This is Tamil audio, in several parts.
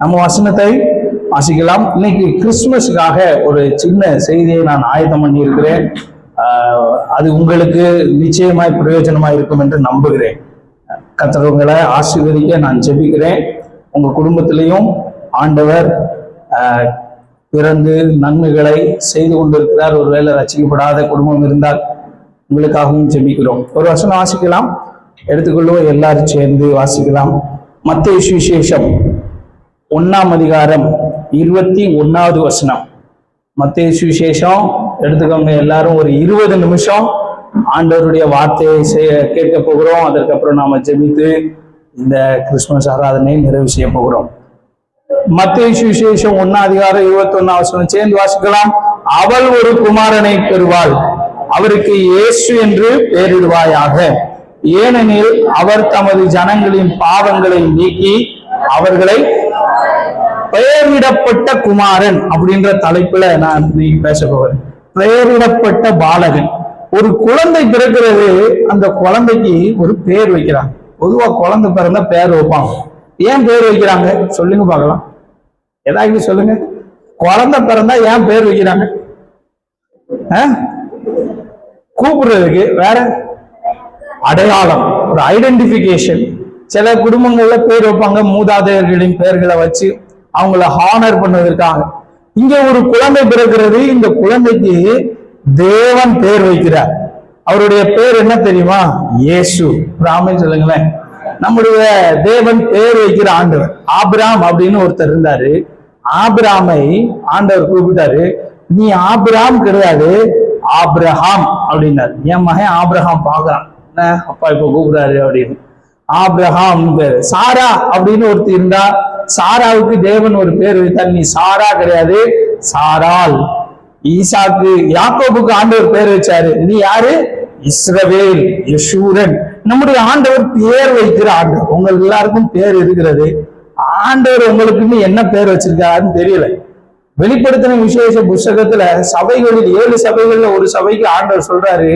நம்ம வசனத்தை வாசிக்கலாம். இன்னைக்கு கிறிஸ்துமஸுக்காக ஒரு சின்ன செய்தியை நான் ஆயத்தம் பண்ணி இருக்கிறேன் அது உங்களுக்கு நிச்சயமாய் பிரயோஜனமாக இருக்கும் என்று நம்புகிறேன். கத்தவங்களை ஆசீர்வதிக்க நான் ஜெபிக்கிறேன். உங்க குடும்பத்திலையும் ஆண்டவர் பிறந்து நன்மைகளை செய்து கொண்டிருக்கிறார். ஒருவேளை ரசிக்கப்படாத குடும்பம் இருந்தால் உங்களுக்காகவும் ஜெபிக்கிறோம். ஒரு வசனம் வாசிக்கலாம். எடுத்துக்கொள்வோம். எல்லாரும் சேர்ந்து வாசிக்கலாம். மத்திய சுவிசேஷம் ஒன்னாம் அதிகாரம் இருபத்தி ஒன்னாவது வசனம். மத்திய சுவிசேஷம். எடுத்துக்கோங்க எல்லாரும் ஒரு இருபது நிமிஷம் ஆண்டவருடைய வார்த்தையை செய்ய கேட்க போகிறோம். அதற்கப்புறம் நாம ஜெபித்து இந்த கிறிஸ்துமஸ் ஆராதனையை நிறைவு செய்ய போகிறோம். மத்திய சுவிசேஷம் ஒன்னா அதிகாரம் இருபத்தி ஒன்னாம் வசனம். சேர்ந்து வாசிக்கலாம். அவள் ஒரு குமாரனை பெறுவாள். அவருக்கு இயேசு என்று பெயரிடுவாயாக. ஏனெனில் அவர் தமது ஜனங்களின் பாவங்களை நீக்கி அவர்களை பெயரிடப்பட்ட குமாரன் அப்படின்ற தலைப்புல நான் இன்னைக்கு பேச போகிறேன் பெயரிடப்பட்ட பாலகன். ஒரு குழந்தை பிறக்கிறது அந்த குழந்தைக்கு ஒரு பேர் வைக்கிறாங்க. பொதுவா குழந்தை பிறந்தா பேர் வைப்பாங்க. ஏன் பேர் வைக்கிறாங்க? சொல்லுங்க பார்க்கலாம். ஏதாவது சொல்லுங்க. குழந்தை பிறந்தா ஏன் பேர் வைக்கிறாங்க? ஆ? கூப்பிடுறதுக்கு வேற அடையாளம் ஒரு ஐடென்டிபிகேஷன் சில குடும்பங்கள்ல பேர் வைப்பாங்க. மூதாதையர்களின் பெயர்களை வச்சு அவங்கள ஹானர் பண்ணுவதற்காக. இங்க ஒரு குழந்தை பிறக்கிறது. இந்த குழந்தைக்கு தேவன் பேர் வைக்கிறார். அவருடைய பேர் என்ன தெரியுமா? இயேசு. ராமே சொல்லுங்களேன். நம்முடைய தேவன் பேர் வைக்கிற ஆண்டவர். ஆபிராம் அப்படின்னு ஒருத்தர் இருந்தாரு. ஆபிராமை ஆண்டவர் கூப்பிட்டாரு. நீ ஆபிராம் கிடையாது ஆப்ரஹாம் அப்படின்னாரு. என் மகன் ஆப்ரஹாம் பாக்குறான் என்ன? அப்பா இப்ப கூப்பிடுறாரு அப்படின்னு. ஆப்ரஹாம் பேர் சாரா அப்படின்னு ஒருத்தர் இருந்தா சாராவுக்கு தேவன் ஒரு பேர் வைத்தார் நீ சாரா கிடையாது சாரால் ஈசாக்கு யாக்கோபுக்கு ஆண்டவர் பேர் வச்சாரு. நீ யாரு? இஸ்ரவேல் யசூரன் நம்முடைய ஆண்டவர் பேர் வைக்கிற ஆண்டவர். உங்க எல்லாருக்கும் பேர் இருக்கிறது. ஆண்டவர் உங்களுக்குன்னு என்ன பேர் வச்சிருக்காருன்னு தெரியல. வெளிப்படுத்தின விசேஷ புஸ்தகத்துல சபைகளில் ஏழு சபைகள்ல ஒரு சபைக்கு ஆண்டவர் சொல்றாரு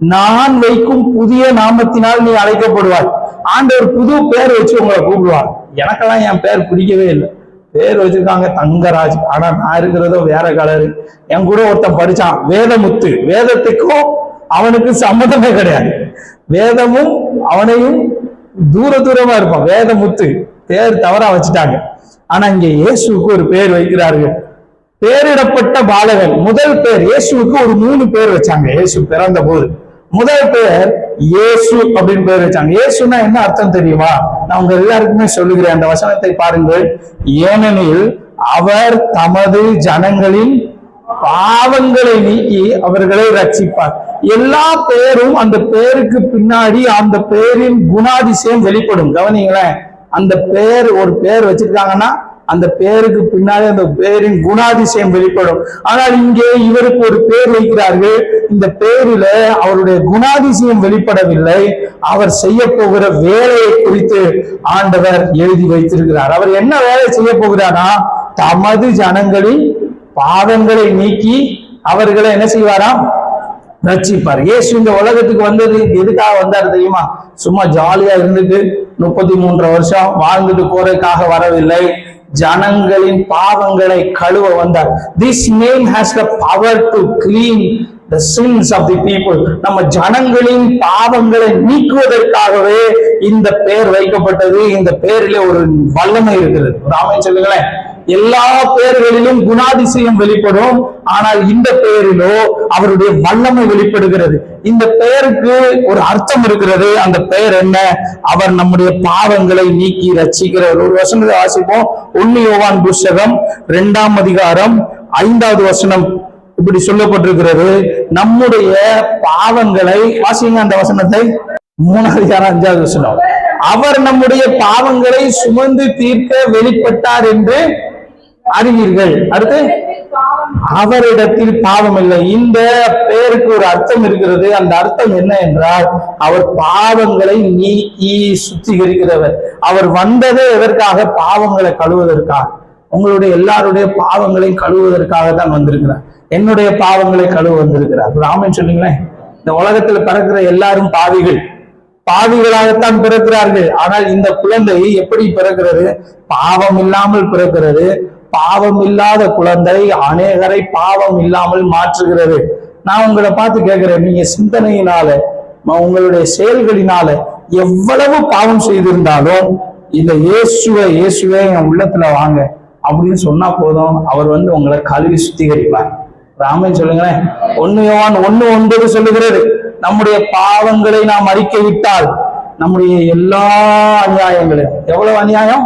நான் வைக்கும் புதிய நாமத்தினால் நீ அழைக்கப்படுவாய். ஆண்டவர் புது பேர் வச்சு உங்களை கூப்பிடுவார். எனக்கெல்லாம் என் பேர் பிடிக்கவே இல்லை. பேர் வச்சிருக்காங்க தங்கராஜ். ஆனா நான் இருக்கிறதோ வேற கலரு என் கூட ஒருத்தன் படிச்சான். வேதமுத்து. வேதத்துக்கும் அவனுக்கு சம்மதமே கிடையாது. வேதமும் அவனையும் தூர தூரமா இருப்பான். வேதமுத்து. பேர் தவறா வச்சுட்டாங்க. ஆனா இங்க இயேசுக்கு ஒரு பேர் வைக்கிறார்கள். பேரிடப்பட்ட பாலகன். முதல் பேர். இயேசுக்கு ஒரு மூணு பேர் வச்சாங்க. இயேசு பிறந்த போது முதல் பேர் இயேசு அப்படின்னு பேர் வச்சாங்க. இயேசுனா என்ன அர்த்தம் தெரியுமா? நான் உங்க எல்லாருக்குமே சொல்லுகிறேன் அந்த வசனத்தை பாருங்கள். ஏனெனில் அவர் தமது ஜனங்களின் பாவங்களை நீக்கி அவர்களை ரட்சிப்பார் எல்லா பேரும் அந்த பேருக்கு பின்னாடி அந்த பேரின் குணாதிசயம் வெளிப்படும். கவனிங்களேன் அந்த பேர் ஒரு பேர் வச்சிருக்காங்கன்னா அந்த பேருக்கு பின்னாலே அந்த பேரின் குணாதிசயம் வெளிப்படும். ஆனால் இங்கே இவருக்கு ஒரு பேர் வைக்கிறார்கள். இந்த பேரில அவருடைய குணாதிசயம் வெளிப்படவில்லை. அவர் செய்ய போகிற வேலையை குறித்து ஆண்டவர் எழுதி வைத்திருக்கிறார். அவர் என்ன வேலை செய்ய போகிறாரா தமது ஜனங்களின் பாவங்களை நீக்கி அவர்களை என்ன செய்வாராம்? ரட்சிப்பார். இயேசு இந்த உலகத்துக்கு வந்தது எதுக்காக வந்தார் தெரியுமா? சும்மா ஜாலியா இருந்துட்டு முப்பத்தி மூன்று வருஷம் வாழ்ந்துட்டு போறதுக்காக வரவில்லை. ஜனங்களின் பாவங்களை கழுவ வந்தார். This name has the power to clean the sins of the people நம்ம ஜனங்களின் பாவங்களை நீக்குவதற்காகவே இந்த பெயர் வைக்கப்பட்டது. இந்த பெயரிலே ஒரு வல்லமை இருக்கிறது. ராமன் சொல்லுங்களேன். எல்லா பெயர்களிலும் குணாதிசயம் வெளிப்படும். ஆனால் இந்த பெயரிலோ அவருடைய வல்லமை வெளிப்படுகிறது. இந்த பெயருக்கு ஒரு அர்த்தம் இருக்கிறது. அந்த பெயர் என்ன? அவர் நம்முடைய பாவங்களை நீக்கி ரட்சிக்கிறவர் ஒரு வசனத்தை வாசிப்போம். ஒன்னு யோவான் புஸ்தகம் இரண்டாம் அதிகாரம் ஐந்தாவது வசனம் இப்படி சொல்லப்பட்டிருக்கிறது. நம்முடைய பாவங்களை வாசிங்க அந்த வசனத்தை. மூணாவது அதிகாரம் அஞ்சாவது வசனம். அவர் நம்முடைய பாவங்களை சுமந்து தீர்க்க வெளிப்பட்டார் என்று அறிவீர்கள் அடுத்து? அவரிடத்தில் பாவம் இல்லை இந்த பெயருக்கு ஒரு அர்த்தம் இருக்கிறது. அந்த அர்த்தம் என்ன என்றால் அவர் பாவங்களை நீக்கி சுத்திகரிக்கிறவர். அவர் வந்ததே எதற்காக? பாவங்களை கழுவதற்காக உங்களுடைய எல்லாருடைய பாவங்களையும் கழுவுவதற்காக தான் வந்திருக்கிறார். என்னுடைய பாவங்களை கழுவ வந்திருக்கிறார். ராமன் சொல்லுங்களேன். இந்த உலகத்துல பிறக்கிற எல்லாரும் பாவிகள். பாவிகளாகத்தான் பிறக்கிறார்கள். ஆனால் இந்த குழந்தை எப்படி பிறக்கிறது? பாவம் இல்லாமல் பிறக்கிறது. பாவம் இல்லாத குழந்தை அநேகரை பாவம் இல்லாமல் மாற்றுகிறது. நான் உங்களை பார்த்து கேட்கிறேன் நீங்க சிந்தனையினால உங்களுடைய செயல்களினால எவ்வளவு பாவம் செய்திருந்தாலும் இந்த இயேசுவை இயேசுவே என் உள்ளத்துல வாங்க அப்படின்னு சொன்னா போதும் அவர் வந்து உங்களை கழுவி சுத்திகரிப்பார். ராமன் சொல்லுங்களேன் ஒன்னு யோவான் ஒண்ணு ஒன்பது சொல்லுகிறது நம்முடைய பாவங்களை நாம் அறிக்கை விட்டால் நம்முடைய எல்லா அநியாயங்களையும் எவ்வளவு அநியாயம்?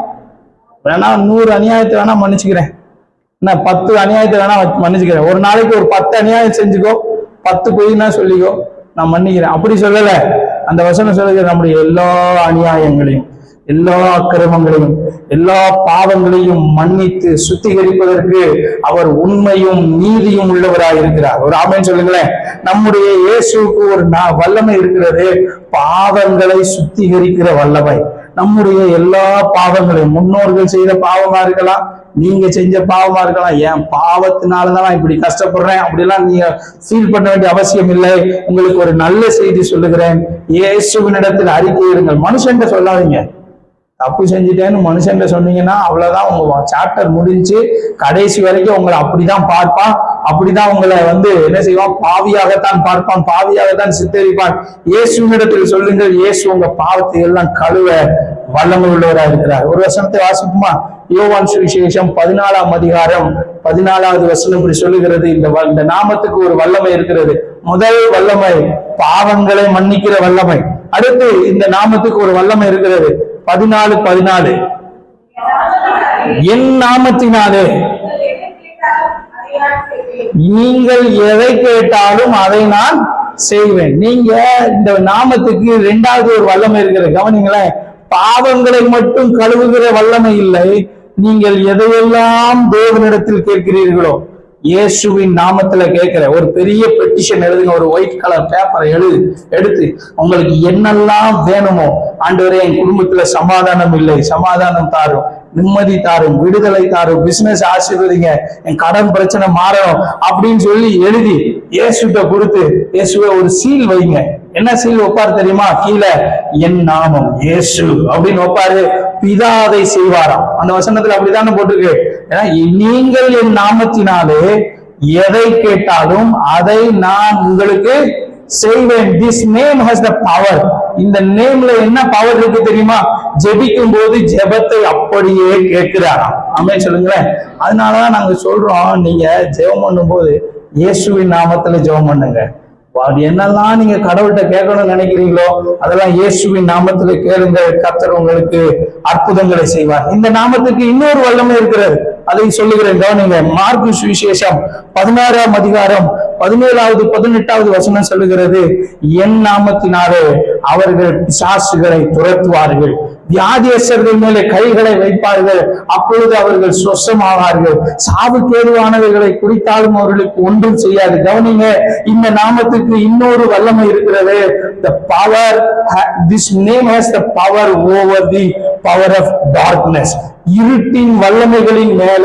வேணா நூறு அநியாயத்தை வேணா மன்னிச்சுக்கிறேன். என்ன பத்து அநியாயத்தை வேணா மன்னிச்சுக்கிறேன். ஒரு நாளைக்கு ஒரு பத்து அநியாயம் செஞ்சுக்கோ பத்து பொய்னா சொல்லிக்கோ நான் மன்னிக்கிறேன். அப்படி சொல்லல. அந்த வசனம் சொல்லுகிற நம்முடைய எல்லா அநியாயங்களையும் எல்லா அக்கிரமங்களையும் எல்லா பாவங்களையும் மன்னித்து சுத்திகரிப்பதற்கு அவர் உண்மையும் நீதியும் உள்ளவராய் இருக்கிறார். ஒரு ஆமைன்னு சொல்லுங்களேன். நம்முடைய இயேசுவுக்கு ஒரு நா- வல்லமை இருக்கிறது பாவங்களை சுத்திகரிக்கிற வல்லமை. நம்முடைய எல்லா பாவங்களையும் முன்னோர்கள் செய்த பாவமா இருக்கலாம் நீங்க செஞ்ச பாவமா இருக்கலாம். என் பாவத்தினாலதான் நான் இப்படி கஷ்டப்படுறேன் அப்படிலாம் நீங்க ஃபீல் பண்ண வேண்டிய அவசியம் இல்லை. உங்களுக்கு ஒரு நல்ல செய்தி சொல்லுகிறேன். இயேசுவினிடத்தில் அறிக்கை இருங்கள். மனுஷன்ட்ட சொல்லாதீங்க. தப்பு செஞ்சுட்டேன்னு மனுஷன்ட்ட சொன்னீங்கன்னா அவ்வளவுதான். உங்க சாப்டர் முடிஞ்சு கடைசி வரைக்கும் உங்களை அப்படிதான் பார்ப்பான். அப்படிதான் உங்களை வந்து என்ன செய்வான்? பாவியாகத்தான் பார்ப்பான் பாவியாகத்தான் சித்தரிப்பான். இயேசுவினிடத்தில் சொல்லுங்கள் இயேசு உங்க பாவத்தை எல்லாம் கழுவ வல்லமை உள்ளவராக இருக்கிறார். ஒரு வசனத்தை வாசிப்புமா? யோவான் சுவிசேஷம் பதினாலாம் அதிகாரம் பதினாலாவது வசனம் இப்படி சொல்லுகிறது இந்த வ- இந்த நாமத்துக்கு ஒரு வல்லமை இருக்கிறது. முதல் வல்லமை பாவங்களை மன்னிக்கிற வல்லமை. அடுத்து இந்த நாமத்துக்கு ஒரு வல்லமை இருக்கிறது. பதினாலு பதினாலு. என் நாமத்தினாலே நீங்கள் எதை கேட்டாலும் அதை நான் செய்வேன். நீங்க இந்த நாமத்துக்கு இரண்டாவது ஒரு வல்லமை இருக்கிற கவனிங்களேன் பாவங்களை மட்டும் கழுவுகிற வல்லமை இல்லை. நீங்கள் எதையெல்லாம் தேவனிடத்தில் கேட்கிறீர்களோ இயேசுவின் நாமத்துல கேட்கிற ஒரு பெரிய பெட்டிஷன் எழுதுங்க ஒரு ஒயிட் கலர் பேப்பரை எழுது எடுத்து உங்களுக்கு என்னெல்லாம் வேணுமோ ஆண்டவரே என் குடும்பத்துல சமாதானம் இல்லை சமாதானம் தாரும். நிம்மதி தாரும் விடுதலை தாரும் பிசினஸ் ஆசீர்வதிங்க என் கடன் பிரச்சனை மாறணும் அப்படின்னு சொல்லி எழுதி இயேசுட்ட கொடுத்து இயேசுவை ஒரு சீல் வைங்க. என்ன சீல் வைப்பார் தெரியுமா? கீழே என் நாமம் இயேசு அப்படின்னு வைப்பாரு. பிதா அதை செய்வாராம். அந்த வசனத்துல அப்படித்தானே போட்டிருக்கு? ஏன்னா நீங்கள் என் நாமத்தினாலே எதை கேட்டாலும் அதை நான் உங்களுக்கு செய்வேன். This name has the power இந்த நேம்ல என்ன பவர் இருக்கு தெரியுமா? ஜெபிக்கும் போது ஜெபத்தை அப்படியே கேட்கிறாராம். அமே சொல்லுங்களேன். அதனாலதான் நாங்க சொல்றோம் நீங்க ஜெபம் பண்ணும்போது இயேசுவின் நாமத்துல ஜெபம் பண்ணுங்க. அது என்னெல்லாம் நீங்க கடவுள்கிட்ட கேட்கணும்னு நினைக்கிறீங்களோ அதெல்லாம் இயேசுவின் நாமத்துல கேளுங்க. கத்தர் உங்களுக்கு அற்புதங்களை செய்வார். இந்த நாமத்துக்கு இன்னொரு வல்லமை இருக்கிறது. அதை சொல்லுகிறேன் கவனிங்க. மார்க்கு சுவிசேஷம் பதினாறாம் அதிகாரம் பதினேழாவது பதினெட்டாவது வசனம் சொல்லுகிறது என் நாமத்தினாலே அவர்கள் பிசாசுகளை துரத்துவார்கள். வியாதியஸ்தர்கள் மேலே கைகளை வைப்பார்கள். அப்பொழுது அவர்கள் சொசமாவார்கள் சாவுக்கேதுவானவைகளை குறித்தாலும் அவர்களுக்கு ஒன்றும் செய்யாது. கவனிங்க இந்த நாமத்துக்கு இன்னொரு வல்லமை இருக்கிறது. The power this name has the power over the power of darkness இருட்டின் வல்லமைகளின் மேல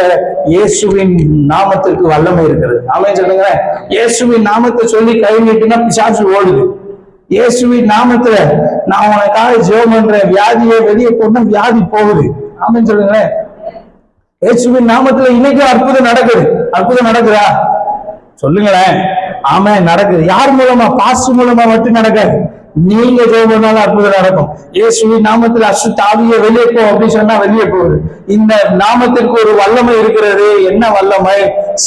இயேசுவின் நாமத்திற்கு வல்லமை இருக்கிறது. ஆமென் சொல்லுங்க இயேசுவின் நாமத்தை சொல்லி கை நீட்டினா பிசாசு ஓடுது. இயேசுவின் நாமத்துல நான் உனக்காக ஜெபம் பண்றேன் வியாதியை வெளியே கொண்டு வியாதி போகுது. ஆமென் சொல்லுங்களேன். இயேசுவின் நாமத்துல இன்னைக்கு அற்புதம் நடக்குது. அற்புதம் நடக்குதா? சொல்லுங்களேன். ஆமா நடக்குது. யார் மூலமா? பாசு மூலமா மட்டும் நடக்காது. நீங்க ஜெபம் பண்ணாலும் அற்புதம் நடக்கும். இயேசுவின் நாமத்துல அசுத்த ஆவிய வெளியே போ அப்படின்னு சொன்னா வெளியே போகுது. இந்த நாமத்திற்கு ஒரு வல்லமை இருக்கிறது. என்ன வல்லமை?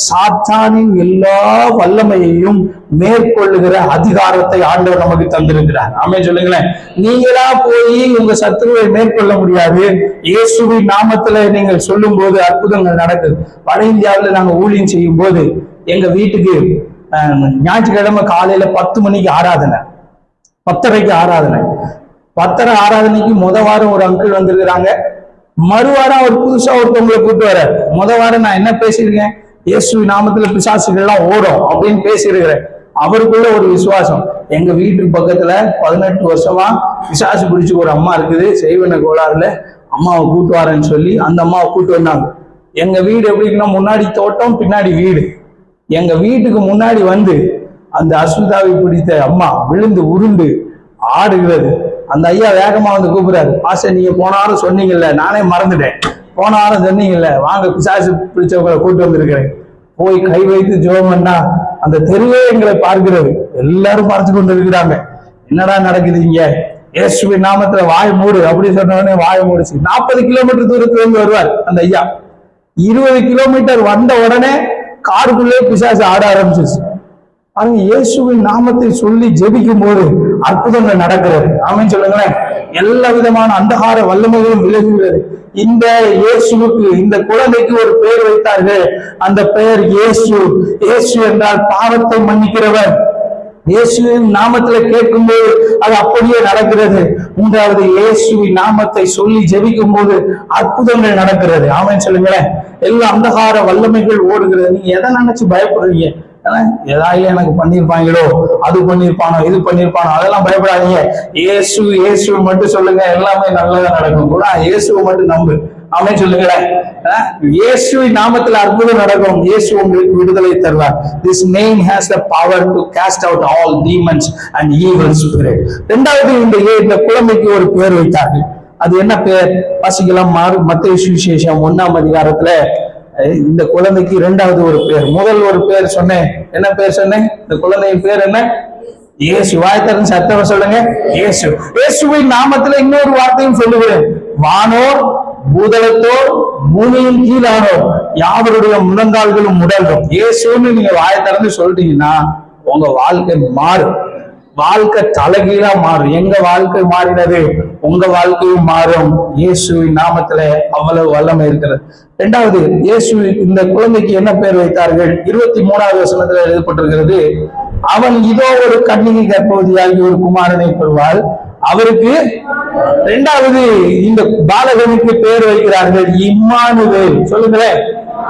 சாத்தானின் எல்லா வல்லமையையும் மேற்கொள்ளுகிற அதிகாரத்தை ஆண்டவர் நமக்கு தந்திருக்கிறார். ஆமே சொல்லுங்களேன். நீங்களா போய் உங்க சத்துருவை மேற்கொள்ள முடியாது. இயேசுவின் நாமத்துல நீங்கள் சொல்லும் போது அற்புதங்கள் நடக்குது. வட இந்தியாவுல நாங்க ஊழியம் செய்யும் போது எங்க வீட்டுக்கு ஞாயிற்றுக்கிழமை காலையில பத்து மணிக்கு ஆராதனை. பத்தரைக்கு ஆராதனை. பத்தரை ஆராதனைக்கு முத வாரம் ஒரு அங்கிள் வந்திருக்கிறாங்க. மறுவாரம் அவர் புதுசா ஒருத்தவங்களை கூப்பிட்டு வர முத வாரம் நான் என்ன பேசியிருக்கேன்? இயேசு நாமத்துல பிசாசுகள்லாம் ஓடும் அப்படின்னு பேசியிருக்கிறேன். அவருக்குள்ள ஒரு விசுவாசம். எங்க வீட்டுக்கு பக்கத்துல பதினெட்டு வருஷமா பிசாசு பிடிச்சு ஒரு அம்மா இருக்குது. செய்வன கோளாறுல அம்மாவை கூட்டு வரேன்னு சொல்லி அந்த அம்மாவை கூட்டு வந்தாங்க. எங்க வீடு எப்படி இருக்குன்னா முன்னாடி தோட்டம் பின்னாடி வீடு. எங்க வீட்டுக்கு முன்னாடி வந்து அந்த அஸ்மிதாவை பிடித்த அம்மா விழுந்து உருண்டு ஆடுகிறது. அந்த ஐயா வேகமா வந்து கூப்பிடுறாரு. பாச நீங்க போன வாரம் சொன்னீங்கல்ல நானே மறந்துட்டேன். போன வாரம் சொன்னீங்கல்ல வாங்க பிசாசு பிடிச்சவங்களை கூட்டு வந்திருக்கிறேன். போய் கை வைத்து ஜோமன்னா அந்த தெருவே எங்களை பார்க்கிறது. எல்லாரும் பார்த்து கொண்டு இருக்கிறாங்க என்னடா நடக்குது இங்க இயேசுவி நாமத்துல வாய் மூடு. அப்படி சொன்ன உடனே வாய் மூடுச்சு. நாற்பது கிலோமீட்டர் தூரத்துல இருந்து வருவார் அந்த ஐயா. இருபது கிலோமீட்டர் வந்த உடனே காருக்குள்ளே பிசாசு ஆட ஆரம்பிச்சிச்சு பாருங்க இயேசுவின் நாமத்தை சொல்லி ஜெபிக்கும் போது அற்புதங்கள் நடக்கிறது. ஆமென் சொல்லுங்களேன். எல்லா விதமான அந்தகார வல்லமைகளும் விலகுகிறது இந்த இயேசுவுக்கு இந்த குழந்தைக்கு ஒரு பெயர் வைத்தார்கள். அந்த பெயர் இயேசு. இயேசு என்றால் பாவத்தை மன்னிக்கிறவர். இயேசுவின் நாமத்துல கேட்கும்போது அது அப்படியே நடக்கிறது. மூன்றாவது இயேசுவின் நாமத்தை சொல்லி ஜெபிக்கும் போது அற்புதங்கள் நடக்கிறது. ஆமென் சொல்லுங்களேன். எல்லா அந்தகார வல்லமைகள் ஓடுகிறது. நீங்க எதை நினைச்சு பயப்படுறீங்க? ஏதாவது எனக்கு பண்ணிருப்பாங்களோ அது பண்ணிருப்பானோ இது பண்ணிருப்பானோ அதெல்லாம் பயப்படாதீங்க. இயேசு இயேசு மட்டும் சொல்லுங்க எல்லாமே நல்லதா நடக்கும். கூட இயேசுவை மட்டும் நம்பு. அவனே சொல்லுங்களேன். இயேசு நாமத்துல அற்புதம் நடக்கும். இயேசு உங்களுக்கு விடுதலை தருவார். This name has the power to cast out all demons and evil ரெண்டாவது இந்த இந்த குழந்தைக்கு ஒரு பேர் வைத்தார்கள். அது என்ன பேர்? பசிக்கலாம் மாறு மத்திய சுவிசேஷம் ஒண்ணாம் அதிகாரத்துல இந்த குழந்தைக்கு இரண்டாவது ஒரு பேர். முதல் ஒரு பேர் சொன்னேன். என்ன பேர் சொன்னேன்? இந்த குழந்தையின் பேர் என்ன? இயேசு. வாய்த்தரன் சத்தம் சொல்லுங்க. இயேசு. இயேசுவின் நாமத்துல இன்னொரு வார்த்தையும் சொல்லுகிறேன். வானோர் பூதலத்தோர் பூமியின் கீழானோர் யாவருடைய முழங்கால்களும் உடலும் இயேசுன்னு நீங்க வாய திறந்து சொல்லிட்டீங்கன்னா உங்க வாழ்க்கை மாறும். வாழ்க்கை தலகீழா மாறும் எங்க வாழ்க்கை மாறினது? உங்க வாழ்க்கையும் மாறும். இயேசுவின் நாமத்துல அவ்வளவு வல்லமை இருக்கிறது. இரண்டாவது இயேசு இந்த குழந்தைக்கு என்ன பெயர் வைத்தார்கள்? இருபத்தி மூணாவது வசனத்துல எழுதப்பட்டிருக்கிறது அவன் இதோ ஒரு கண்ணிகை கர்ப்பவதியாகி ஒரு குமாரனை பெறுவாள். அவருக்கு இரண்டாவது இந்த பாலகனுக்கு பேர் வைக்கிறார்கள் இம்மானுவேல். சொல்லுங்களேன்.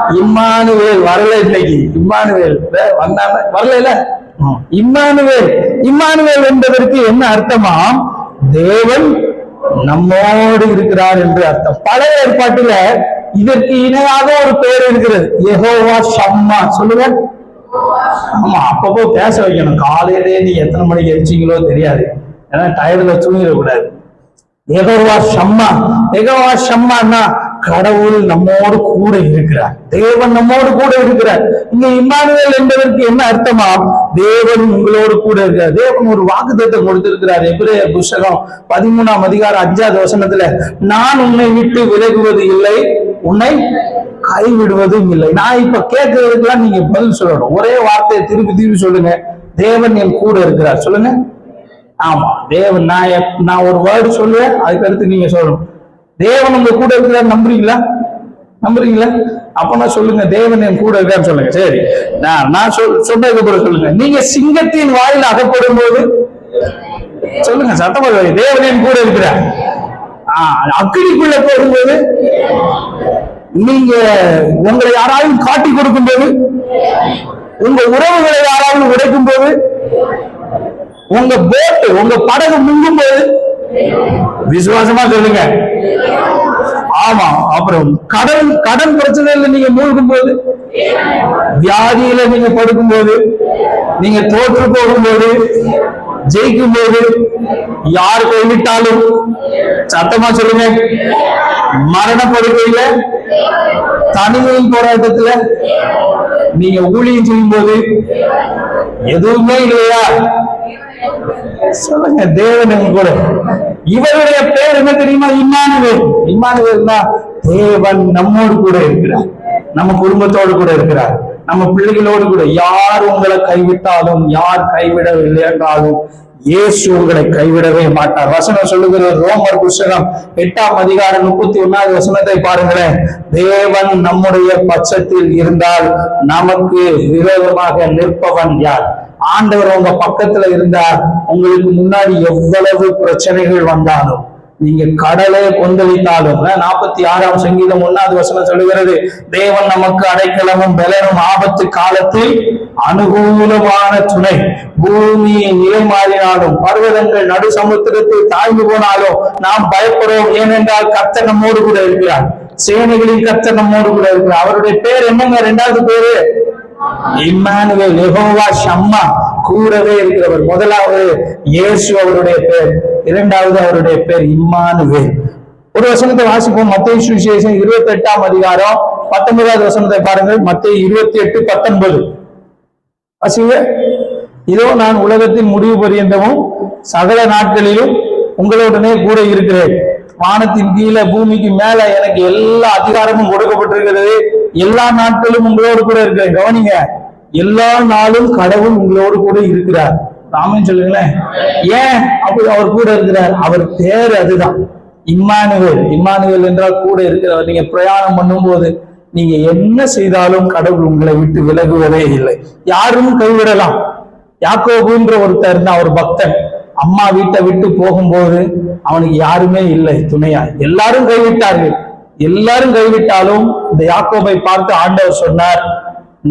இம்மானுவேல் வரல இன்னைக்கு. இம்மானுவேல். வே- வந்தாங்க. வரல இம்மானுவேல். இம்மானுவேல் என்பதற்கு என்ன அர்த்தமா? தேவன் நம்மோடு இருக்கிறார் என்று அர்த்தம். பழைய ஏற்பாட்டுல இதற்கு இணையாக ஒரு பெயர் இருக்கிறது. எகோவா ஷம்மா. சொல்லுங்க. ஆமா அப்பப்போ பேச வைக்கணும். காலையிலே நீ எத்தனை மணிக்கு எழுச்சிங்களோ தெரியாது. ஏன்னா டயர்ல தூங்கிடக்கூடாது. எகோவா ஷம்மா. எகோவா ஷம்மான்னா கடவுள் நம்மோடு கூட இருக்கிறார். தேவன் நம்மோடு கூட இருக்கிறார். இங்க இம்மானுவேல் என்பதற்கு என்ன அர்த்தமா? தேவன் உங்களோடு கூட இருக்கிறார். தேவன் ஒரு வாக்குத்தத்தை கொடுத்திருக்கிறார். எபிரேயர் புஸ்தகம் பதிமூணாம் அதிகாரம் அஞ்சாவது வசனத்துல நான் உன்னை விட்டு விலகுவது இல்லை உன்னை கைவிடுவதும் இல்லை. நான் இப்ப கேட்கறதுக்கெல்லாம் நீங்க பதில் சொல்லணும். ஒரே வார்த்தையை திருப்பி திருப்பி சொல்லுங்க. தேவன் என் கூட இருக்கிறார். சொல்லுங்க. ஆமா தேவன் நான் எப்- நான் ஒரு வேர்டு சொல்லுவேன் அதுக்கடுத்து நீங்க சொல்லணும். தேவன் உங்க கூட இருக்கிறார் நம்புறீங்களா? நம்புறீங்களா? அப்பனா சொல்லுங்க தேவன் என் கூட இருக்கான்னு சொல்லுங்க. சரி. நான் நான் சொல் சொன்னதுக்கு அப்புறம் சொல்லுங்க. நீங்க சிங்கத்தின் வாயில் அகப்படும் போது சொல்லுங்க சத்தமாக தேவன் என் கூட இருக்கிறார். ஆஹ் அக்கினிக்குள்ள போகும்போது நீங்க உங்களை யாராவது காட்டி கொடுக்கும் போது உங்க உறவுகளை யாராவது உடைக்கும் போது உங்க போட்டு உங்க படகு முங்கும் போது விசுவாசமா சொல்லுங்க. ஆமா அப்புறம் கடன் கடன் பிரச்சனையில நீங்க மூழ்கும் போது வியாதியில நீங்க படுக்கும் போது நீங்க தோற்று போகும்போது ஜெயிக்கும் போது யார் கைவிட்டாலும் சத்தமா சொல்லுங்க. மரணப்படுகையில தனிமையின் போராட்டத்துல நீங்க ஊழியம் செய்யும் போது எதுவுமே இல்லையா? சொல்லுங்க தேவன் கூட? இவருடைய பேர் என்ன தெரியுமா? இம்மானுவேல். இம்மானுவேல்னா தேவன் நம்மோடு கூட இருக்கிறார். நம்ம குடும்பத்தோடு கூட இருக்கிறார். நம்ம பிள்ளைகளோடு கூட. யார் உங்களை கைவிட்டாலும் யார் கைவிடவில்லை என்றாலும் இயேசு உங்களை கைவிடவே மாட்டார். வசனம் சொல்லுகிற ரோமர் புஸ்தகம் எட்டாம் அதிகாரம் முப்பத்தி ஒன்னாவது வசனத்தை பாருங்களேன். தேவன் நம்முடைய பட்சத்தில் இருந்தால் நமக்கு விரோதமாக நிற்பவன் யார்? ஆண்டவர் உங்க பக்கத்துல இருந்தார். உங்களுக்கு முன்னாடி எவ்வளவு பிரச்சனைகள் வந்தாலும் நீங்க கடலை கொந்தளித்தாலும் நாற்பத்தி ஆறாம் சங்கீதம் ஒன்னாவது வசனம் சொல்லுகிறது தேவன் நமக்கு அடைக்கலமும் பலனும் ஆபத்து காலத்தில் அனுகூலமான துணை. பூமி நிலை மாறினாலும் பர்வதங்கள் நடு சமுத்திரத்தில் தாழ்ந்து போனாலும் நாம் பயப்படுவோம். ஏனென்றால் கத்த நம்மோடு கூட இருக்கிறார். சேனைகளின் கத்த நம்மோடு கூட இருக்கிறார். அவருடைய பேர் என்னங்க? ரெண்டாவது பேரு? இம்மானுவேல் யெகோவா ஷம்மா கூடவே இருக்கிறவர். முதலாவது இயேசு அவருடைய பேர். இரண்டாவது அவருடைய பேர் இம்மானுவேல். ஒரு வசனத்தை வாசிப்போம். மத்திய சுவிசேஷம் இருபத்தி எட்டாம் அதிகாரம் பத்தொன்பதாவது வசனத்தை பாருங்கள். மத்திய இருபத்தி எட்டு பத்தொன்பது. வாசிங்க. இதோ நான் உலகத்தின் முடிவு பரியந்தமும் சகல நாட்களிலும் உங்களுடனே கூட இருக்கிறேன். வானத்தின் கீழே பூமிக்கு மேல எனக்கு எல்லா அதிகாரமும் கொடுக்கப்பட்டிருக்கிறது எல்லா நாட்களும் உங்களோடு கூட இருக்கிறேன். கவனிங்க எல்லா நாளும் கடவுள் உங்களோடு கூட இருக்கிறார். ராமன் சொல்லுங்களேன். ஏன்? அப்படி அவர் கூட இருக்கிறார். அவர் பேர் அதுதான். இம்மானுவேல். இம்மானுவேல் என்றால் கூட இருக்கிறவர். நீங்க பிரயாணம் பண்ணும்போது நீங்க என்ன செய்தாலும் கடவுள் உங்களை விட்டு விலகுவதே இல்லை. யாரும் கைவிடலாம். யாக்கோபுன்ற ஒருத்தர் தான் அவர் பக்தன். அம்மா வீட்டை விட்டு போகும்போது அவனுக்கு யாருமே இல்லை துணையா? எல்லாரும் கைவிட்டார்கள். எல்லாரும் கைவிட்டாலும் இந்த யாக்கோபை பார்த்து ஆண்டவர் சொன்னார்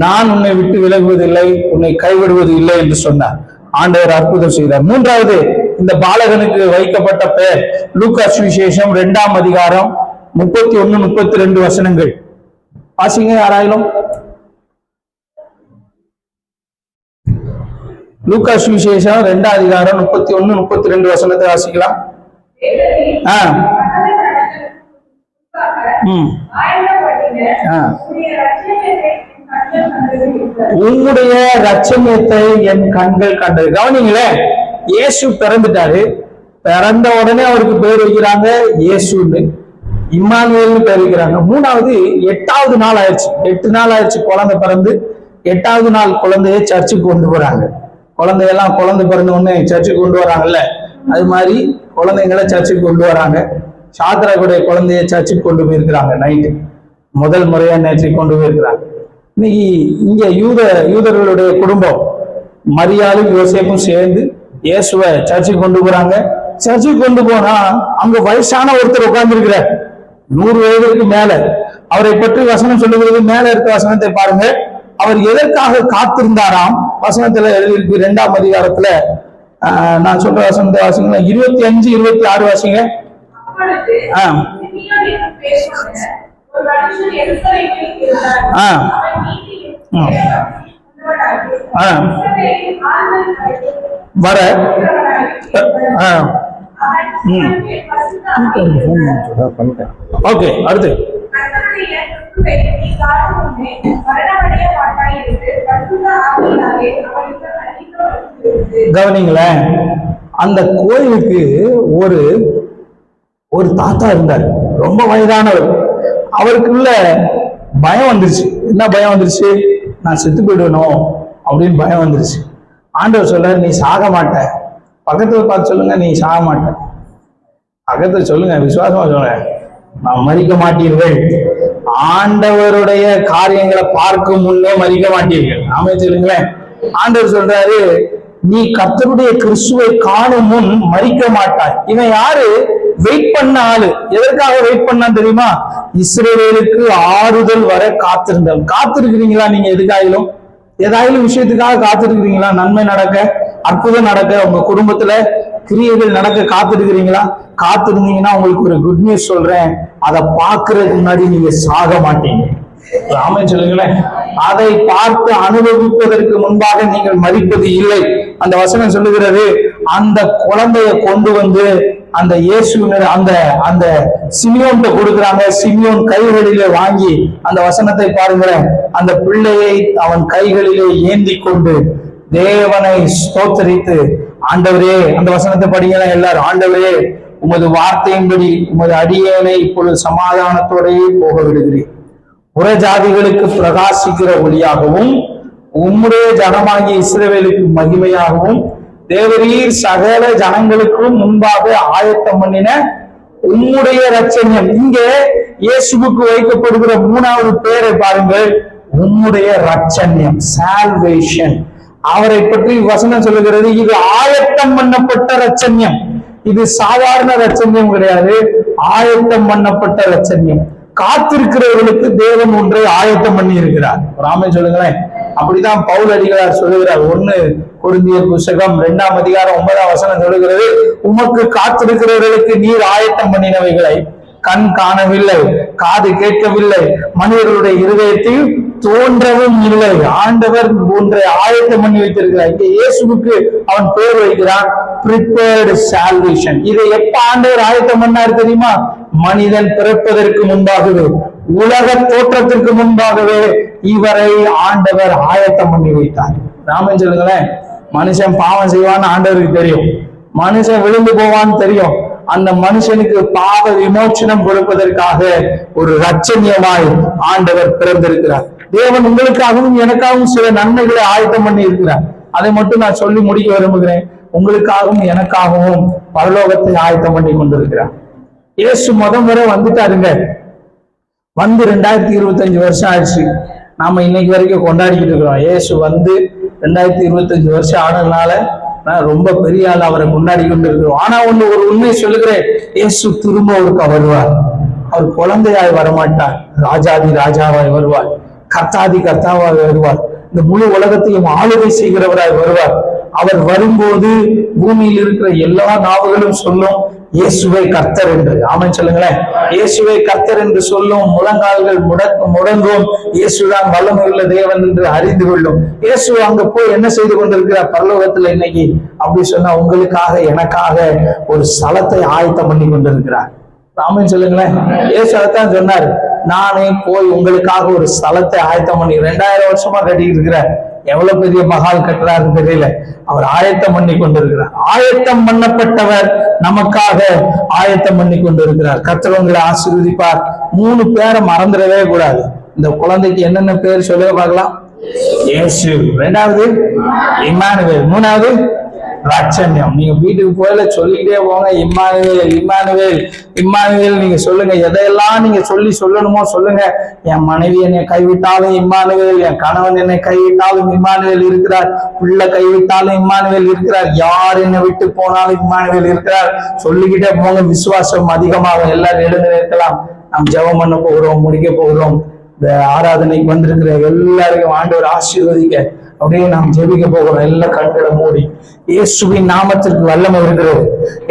நான் உன்னை விட்டு விலகுவதில்லை உன்னை கைவிடுவது இல்லை என்று சொன்னார். ஆண்டவர் அற்புதம் செய்தார். மூன்றாவது இந்த பாலகனுக்கு வைக்கப்பட்ட பெயர் லூகாஸ் விசேஷம் இரண்டாம் அதிகாரம் முப்பத்தி ஒன்னு முப்பத்தி ரெண்டு வசனங்கள். வாசிங்க யாராயிலும் லூகாஸ் விசேஷம் ரெண்டாம் அதிகாரம் முப்பத்தி ஒன்னு முப்பத்தி ரெண்டு வசனத்தை வாசிக்கலாம். ஆ. ம். ஆ. உன்னுடைய ரட்சணியத்தை என் கண்கள் கண்டது. கவனிங்களேன் இயேசு பிறந்துட்டாரு. பிறந்த உடனே அவருக்கு பேர் வைக்கிறாங்க இயேசுன்னு. இம்மானுவேல்னு பேர் வைக்கிறாங்க. மூணாவது எட்டாவது நாள் ஆயிடுச்சு. எட்டு நாள் ஆயிடுச்சு குழந்தை பிறந்து. எட்டாவது நாள் குழந்தைய சர்ச்சுக்கு கொண்டு போறாங்க. குழந்தையெல்லாம் குழந்தை பிறந்த உடனே சர்ச்சுக்கு கொண்டு வராங்கல்ல? அது மாதிரி குழந்தைங்களை சர்ச்சுக்கு கொண்டு வராங்க. சாத்ராக்குடைய குழந்தைய சர்ச்சுக்கு கொண்டு போயிருக்கிறாங்க நைட்டு முதல் முறையா நேற்று கொண்டு போயிருக்கிறாங்க. இன்னைக்கு இங்க யூத யூதர்களுடைய குடும்பம் மரியாளும் யோசேப்பும் சேர்ந்து இயேசுவை சர்ச்சுக்கு கொண்டு போறாங்க. சர்ச்சுக்கு கொண்டு போனா அங்க வயசான ஒருத்தர் உட்கார்ந்து நூறு வயதுக்கு மேல. அவரை பற்றி வசனம் சொல்லுகிறது மேல இருக்க வசனத்தை பாருங்க. அவர் எதற்காக காத்திருந்தாராம்? வசனத்துல எழுதியிருக்கு இரண்டாம் அதிகாரத்துல ஆஹ், நான் சொல்ற வசனத்தை வாசிங்க இருபத்தி அஞ்சு இருபத்தி ஆறு வாசிங்க அப்பொழுது ஆ. சிமியோன் என்னும் பேருள்ள ஒரு மனுஷன் எருசலேமில் இருந்தார். ஆ. அவன் நீதியும் ஆ. உள்ளவனாகி, ஆ. இஸ்ரவேலின் ஆண்கள் தலைவர் வர ஓகே அடுத்து கர்த்தருடைய மரணமடைய மாட்டாய் என்று பரிசுத்த ஆவியினாலே அவனுக்கு கவனிங்களேன் அந்த கோயிலுக்கு ஒரு ஒரு தாத்தா இருந்தார். ரொம்ப வயதானவர். அவருக்குள்ள பயம் வந்துருச்சு. என்ன பயம் வந்துருச்சு? நான் செத்து போயிடணும் அப்படின்னு பயம் வந்துருச்சு. ஆண்டவர் சொல்றாரு நீ சாக மாட்ட. பக்கத்துல பார்த்து சொல்லுங்க நீ சாக மாட்ட. பக்கத்துல சொல்லுங்க விசுவாசமா சொல்லுங்க. நான் மறிக்க மாட்டீர்கள். ஆண்டவருடைய காரியங்களை பார்க்கும் முன்னே மறிக்க மாட்டீர்கள். ஆமே சொல்லுங்களேன். ஆண்டவர் சொல்றாரு நீ கத்தருடைய கிறிஸ்துவை காணும் முன் மறிக்க மாட்டாய். இவன் யாரு? வெயிட் பண்ண ஆளு. எதற்காக வெயிட் பண்ணான் தெரியுமா? இஸ்ரேலுக்கு ஆறுதல் வர காத்திருந்தவன். காத்திருக்கிறீங்களா நீங்க எதுக்காயிலும்? ஏதாயிலும் விஷயத்துக்காக காத்திருக்கிறீங்களா? நன்மை நடக்க அற்புதம் நடக்க உங்க குடும்பத்துல கிரியைகள் நடக்க காத்திருக்கிறீங்களா? காத்திருந்தீங்கன்னா உங்களுக்கு ஒரு குட் நியூஸ் சொல்றேன். அதை பார்க்கறதுக்கு முன்னாடி நீங்க சாக மாட்டீங்க. ராமன் சொல்லுங்களேன் அதை பார்த்து அனுபவிப்பதற்கு முன்பாக நீங்கள் மதிப்பது இல்லை. அந்த வசனம் சொல்லுகிறது அந்த குழந்தைய கொண்டு வந்து அந்த இயேசுவினர் அந்த அந்த சிமியோன்ட்ட கொடுக்குறாங்க. சிமியோன் கைகளிலே வாங்கி அந்த வசனத்தை பாருங்களேன். அந்த பிள்ளையை அவன் கைகளிலே ஏந்தி கொண்டு தேவனை ஸ்தோத்தரித்து ஆண்டவரே அந்த வசனத்தை படிக்கலாம் எல்லாரும். ஆண்டவரே உமது வார்த்தையின்படி உமது அடியேனை இப்பொழுது சமாதானத்தோடையே போக விடுகிறேன் புறஜாதிகளுக்கு பிரகாசிக்கிற ஒளியாகவும் உம்முடைய ஜனமாகிய இஸ்ரவேலுக்கு மகிமையாகவும் தேவரீர் சகல ஜனங்களுக்கும் முன்பாக ஆயத்தம் பண்ணின உம்முடைய ரச்சனியம் இங்கே இயேசுவுக்கு வைக்கப்படுகிற மூணாவது பேரை பாருங்கள். உம்முடைய ரச்சன்யம் சால்வேஷன் அவரை பற்றி வசனம் சொல்லுகிறது இது ஆயத்தம் பண்ணப்பட்ட லட்சண்யம் இது சாதாரண ரட்சண்யம் கிடையாது ஆயத்தம் பண்ணப்பட்ட லட்சண்யம் காத்திருக்கிறவர்களுக்கு தேவன் ஒன்றை ஆயத்தம் பண்ணி இருக்கிறார் ராமே சொல்லுங்களேன். அப்படிதான் பவுல் அடிகளார் சொல்லுகிறார். ஒண்ணு குருந்திய புஸ்தகம் இரண்டாம் அதிகாரம் ஒன்பதாம் வசனம் சொல்லுகிறது உமக்கு காத்திருக்கிறவர்களுக்கு நீர் ஆயத்தம் பண்ணினவைகளை கண் காணவில்லை காது கேட்கவில்லை மனிதர்களுடைய இருதயத்தையும் தோன்றவும் இல்லை. ஆண்டவர் ஒன்றை ஆயத்தம் பண்ணி வைத்திருக்கிறார். இங்க இயேசுக்கு அவன் பேர் வைக்கிறான் பிரிப்பேர்டு சால்வேஷன் இதை எப்ப ஆண்டவர் ஆயத்தம் பண்ணார் தெரியுமா? மனிதன் பிறப்பதற்கு முன்பாகவே உலக தோற்றத்திற்கு முன்பாகவே இவரை ஆண்டவர் ஆயத்தம் பண்ணி வைத்தார். ராமன் சொல்லுங்களேன்? மனுஷன் பாவம் செய்வான்னு ஆண்டவருக்கு தெரியும். மனுஷன் விழுந்து போவான்னு தெரியும். அந்த மனுஷனுக்கு பாவ விமோச்சனம் கொடுப்பதற்காக ஒரு ரச்சனியமாய் ஆண்டவர் பிறந்திருக்கிறார். தேவன் உங்களுக்காகவும் எனக்காகவும் சில நன்மைகளை ஆயத்தம் பண்ணி இருக்கிறார் அதை மட்டும் நான் சொல்லி முடிக்க விரும்புகிறேன். உங்களுக்காகவும் எனக்காகவும் பரலோகத்தை ஆயத்தம் பண்ணி கொண்டிருக்கிறார். இயேசு முத முறை வந்துட்டாருங்க. வந்து ரெண்டாயிரத்தி இருபத்தஞ்சு வருஷம் ஆயிடுச்சு. நாம இன்னைக்கு வரைக்கும் கொண்டாடிக்கிட்டு இருக்கிறோம். இயேசு வந்து ரெண்டாயிரத்தி இருபத்தஞ்சு வருஷம் ஆனதுனால நான் ரொம்ப பெரிய ஆள் அவரை கொண்டாடி கொண்டு இருக்கிறோம் ஆனா ஒண்ணு ஒரு உண்மை சொல்லுகிறேன். இயேசு திரும்ப ஒருக்கா வருவார். அவர் குழந்தையாய் வரமாட்டார். ராஜாதி ராஜாவாய் வருவார். கர்த்தாதி கர்த்தாவாக வருவார். இந்த முழு உலகத்தையும் ஆளுகை செய்கிறவராய் வருவார். அவர் வரும்போது பூமியில் இருக்கிற எல்லா நாவுகளும் சொல்லும் இயேசுவை கர்த்தர் என்று. ஆமன் சொல்லுங்களேன். இயேசுவை கர்த்தர் என்று சொல்லும் முழங்கால்கள் முட முடங்கும். இயேசுதான் வல்லமை உள்ள தேவன் என்று அறிந்து கொள்ளும். இயேசு அங்க போய் என்ன செய்து கொண்டிருக்கிறார்? பரலோகத்துல இன்னைக்கு. அப்படி சொன்னா உங்களுக்காக எனக்காக ஒரு ஸ்தலத்தை ஆயத்தம் பண்ணி கொண்டிருக்கிறார். ராமன் சொல்லுங்களேன். இயேசு அதைத்தான் சொன்னாரு. நானே போய் உங்களுக்காக ஒரு ஸ்தலத்தை ஆயத்தம் பண்ணி ரெண்டாயிரம் வருஷமா கட்டிட்டு இருக்கிற எவ்வளவு பெரிய மகால் கட்டுறாருன்னு தெரியல. அவர் ஆயத்தம் பண்ணி கொண்டிருக்கிறார். ஆயத்தம் பண்ணப்பட்டவர் நமக்காக ஆயத்தம் பண்ணி கொண்டிருக்கிறார். கத்திரவங்களை ஆசீர்வதிப்பார். மூணு பேரை மறந்துடவே கூடாது. இந்த குழந்தைக்கு என்னென்ன பேர் சொல்லுங்க பார்க்கலாம்? இயேசு. ரெண்டாவது இம்மானுவேல். மூணாவது ராட்சண்யம் நீங்க வீட்டுக்கு போயில சொல்லிக்கிட்டே போங்க. இம்மானுவேல் இம்மானுவேல் இம்மானுவேல் நீங்க சொல்லுங்க. எதையெல்லாம் நீங்க சொல்லி சொல்லணுமோ சொல்லுங்க. என் மனைவி என்னை கைவிட்டாலும் இம்மானுவேல் என் கணவன் என்னை கைவிட்டாலும் இம்மானுவேல் இருக்கிறார். உள்ள கைவிட்டாலும் இம்மானுவேல் இருக்கிறார். யார் என்னை விட்டு போனாலும் இம்மானுவேல் இருக்கிறார். சொல்லிக்கிட்டே போங்க. விசுவாசம் அதிகமாக எல்லாரும் எழுந்து நிற்கலாம். நாம் ஜெபம் பண்ண போகிறோம் முடிக்க போகிறோம். இந்த ஆராதனைக்கு வந்திருக்கிற எல்லாரையும் ஆண்டவர் ஆசீர்வதிக்க. அப்படியே நாம் ஜெபிக்க போகிறோம் எல்லா கண்களை மூடி இயேசுவின் நாமத்திற்கு வல்லமை இருக்கிறது.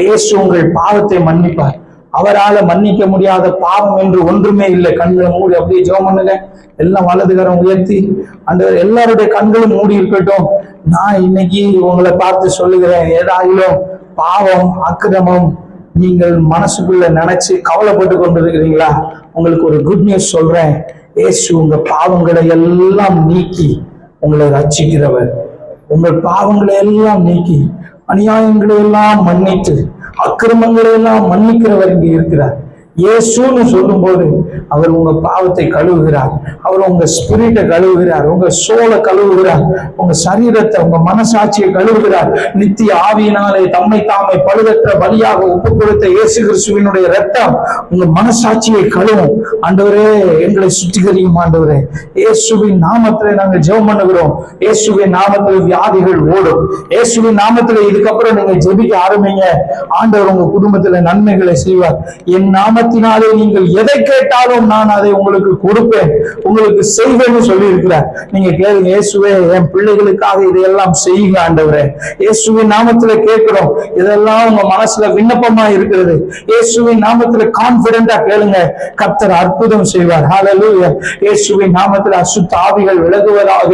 இயேசு உங்கள் பாவத்தை மன்னிப்பார். அவரால மன்னிக்க முடியாத பாவம் என்று ஒன்றுமே இல்லை. கண்களை மூடி அப்படியே ஜெபம் பண்ணுங்க. எல்லாம் வலதுகரம் உயர்த்தி அந்த எல்லாருடைய கண்களும் மூடி இருக்கட்டும். நான் இன்னைக்கு உங்களை பார்த்து சொல்லுகிறேன் ஏதாயிலும் பாவம் அக்கிரமம் நீங்கள் மனசுக்குள்ள நினைச்சு கவலைப்பட்டு கொண்டிருக்கிறீங்களா? உங்களுக்கு ஒரு குட் நியூஸ் சொல்றேன். இயேசு உங்க பாவங்களை எல்லாம் நீக்கி உங்களை ரட்சிக்கிறவர். உங்கள் பாவங்களை எல்லாம் நீக்கி அநியாயங்களை எல்லாம் மன்னித்து அக்கிரமங்களை எல்லாம் மன்னிக்கிறவர் இங்கே இருக்கிறார். இயேசுன்னு சொல்லும்போது அவர் உங்க பாவத்தை கழுவுகிறார். அவர் உங்க ஸ்பிரிட்டை கழுவுகிறார். உங்க சோலை கழுவுகிறார். உங்க சரீரத்தை உங்க மனசாட்சியை கழுவுகிறார். நித்திய ஆவியினாலே தம்மை தாமை பழுதற்ற வழியாக ஒப்பு கொடுத்த இயேசு கிறிஸ்துவினுடைய ரத்தம் உங்க மனசாட்சியை கழுவும். ஆண்டவரே எங்களை சுத்திகரியும் ஆண்டவரே. இயேசுவின் நாமத்துல நாங்க ஜெபம் பண்ணுகிறோம். இயேசுவின் நாமத்துல வியாதிகள் ஓடும். இயேசுவின் நாமத்துல இதுக்கப்புறம் நீங்க ஜெபிக்க ஆரம்பிங்க. ஆண்டவர் உங்க குடும்பத்துல நன்மைகளை செய்வார். என் நாம நாமத்தினாலே நீங்கள் எதை கேட்டாலும் நான் அதை உங்களுக்கு கொடுப்பேன். உங்களுக்கு செய்வேன்னு சொல்லி இருக்கிறார் நீங்க கேளுங்க இயேசுவே என் பிள்ளைகளுக்காக இதையெல்லாம் செய்யுங்க ஆண்டவரே. இயேசுவின் நாமத்துல கேட்கிறோம். இதெல்லாம் உங்க மனசுல விண்ணப்பமா இருக்கிறது. இயேசுவின் நாமத்துல கான்பிடண்டா கேளுங்க. கர்த்தர் அற்புதம் செய்வார். ஹalleluya இயேசுவின் நாமத்துல அசுத்த ஆவிகள் விலகுவதாக.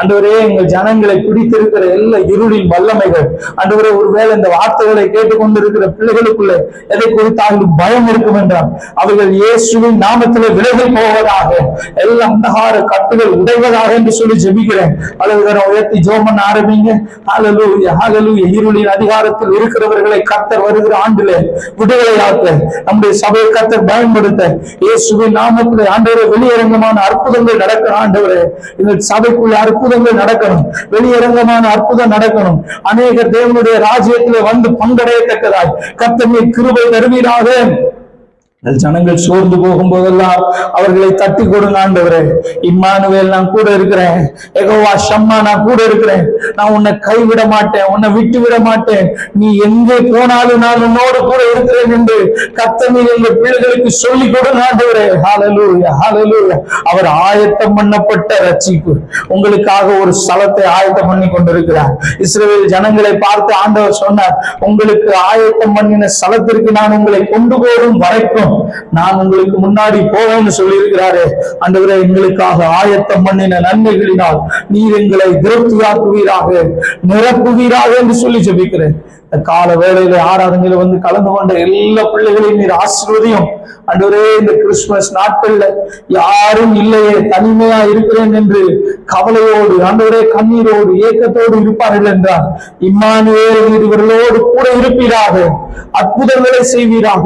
அன்றுவரே எங்கள் ஜனங்களை பிடித்திருக்கிற எல்லா இருளின் வல்லமைகள். அன்றுவரே ஒருவேளை இந்த வார்த்தைகளை கேட்டுக்கொண்டிருக்கிற பிள்ளைகளுக்குள்ள எதை குறித்தாலும் பயம் இருக்கும் என்றால் அவர்கள் இயேசுவின் நாமத்தில் விலகி போவதாக எல்லா அந்தகார கட்டுகள் உடைவதாக என்று சொல்லி ஜெபிக்கிறேன். அலுவலகம் உயர்த்தி ஜோமன் ஆரம்பிங்க. ஹalleluya ஹalleluya. இருளின் அதிகாரத்தில் இருக்கிறவர்களை கத்தர் வருகிற ஆண்டிலே விடுதலையாக்க நம்முடைய சபையை கத்தர் பயன்படுத்த இயேசுவின் நாமத்திலே ஆண்டவரை வெளியரங்கமான அற்புதங்கள் நடக்கிற ஆண்டவரே. எங்கள் சபைக்குள்ள அற்புதங்கள் நடக்கணும். வெளியரங்கமான அற்புதம் நடக்கணும். அநேகர் தேவனுடைய ராஜ்யத்திலே வந்து பங்கடையத்தக்கதாய் கர்த்தர் கிருபை தருவீராக. ஜனங்கள் சோர்ந்து போகும் போதெல்லாம் அவர்களை தட்டி கொடுங்க ஆண்டவரே. இம்மானுவேல் நான் கூட இருக்கிறேன். எகோவா ஷம்மா நான் கூட இருக்கிறேன். நான் உன்னை கைவிட மாட்டேன் உன்னை விட்டு விட மாட்டேன். நீ எங்கே போனாலும் நான் உன்னோடு கூட இருக்கிறேன் என்று கத்தனை எங்கள் பிள்ளைகளுக்கு சொல்லி கொடுங்க ஆண்டவரே. ஹாலலூயா ஹாலலூயா அவர் ஆயத்தம் பண்ணப்பட்ட ரட்சிப்பு. உங்களுக்காக ஒரு ஸ்தலத்தை ஆயத்தம் பண்ணி கொண்டிருக்கிறார். இஸ்ரவேல் ஜனங்களை பார்த்து ஆண்டவர் சொன்னார் உங்களுக்கு ஆயத்தம் பண்ணின ஸ்தலத்திற்கு நான் உங்களை கொண்டு போகும் வரைக்கும் போகணும் நான் உங்களுக்கு முன்னாடி போவேன்னு சொல்லி இருக்கிறாரு எங்களுக்காக ஆயத்தம் பண்ணின நன்மைகளினால் நீர் எங்களை திருப்தியாக்குவீராக நிரப்புவீராக என்று சொல்லி ஜபிக்கிறேன். இந்த கால வேளையில ஆராதனையில வந்து கலந்து கொண்ட எல்லா பிள்ளைகளையும் நீர் ஆசிர்வதியும். அன்றுவரே இந்த கிறிஸ்துமஸ் நாட்கள்ல யாரும் இல்லையே தனிமையா இருக்கிறேன் என்று கவலையோடு ஆண்டவரே கண்ணீரோடு ஏக்கத்தோடு இருப்பார்கள் என்றார். இம்மானுவேல் இவர்களோடு கூட இருப்பீராக. அற்புதங்களை செய்வீராக.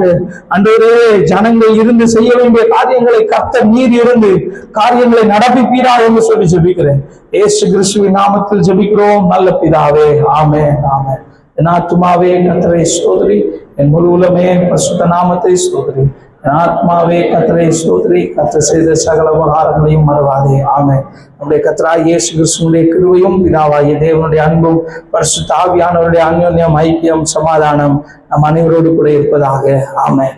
அன்றவரே ஜனங்கள் இருந்து செய்ய வேண்டிய காரியங்களை கத்த நீர் இருந்து காரியங்களை நடப்பிப்பீரா என்று சொல்லி ஜெபிக்கிறேன். ஏசு கிறிஸ்துவின் நாமத்தில் ஜெபிக்கிறோம். நல்ல பிதாவே ஆமே ஆமே என் ஆத்துமாவே கத்தரை சோதரி என் முழு உலமே பசுத்த நாமத்தை சோதரி ஆத்மாவே கத்தரை சோதரி கத்த செய்த சகல உபகாரங்களையும் மறவாதே. ஆமை நம்முடைய கத்ரா இயேசு கிறிஸ்துவனுடைய கிருவையும் பிதாவாகிய தேவனுடைய அன்பும் பரிசு தாவியானவருடைய அந்யோன்யம் ஐக்கியம் சமாதானம் நம் அனைவரோடு கூட இருப்பதாக. ஆமை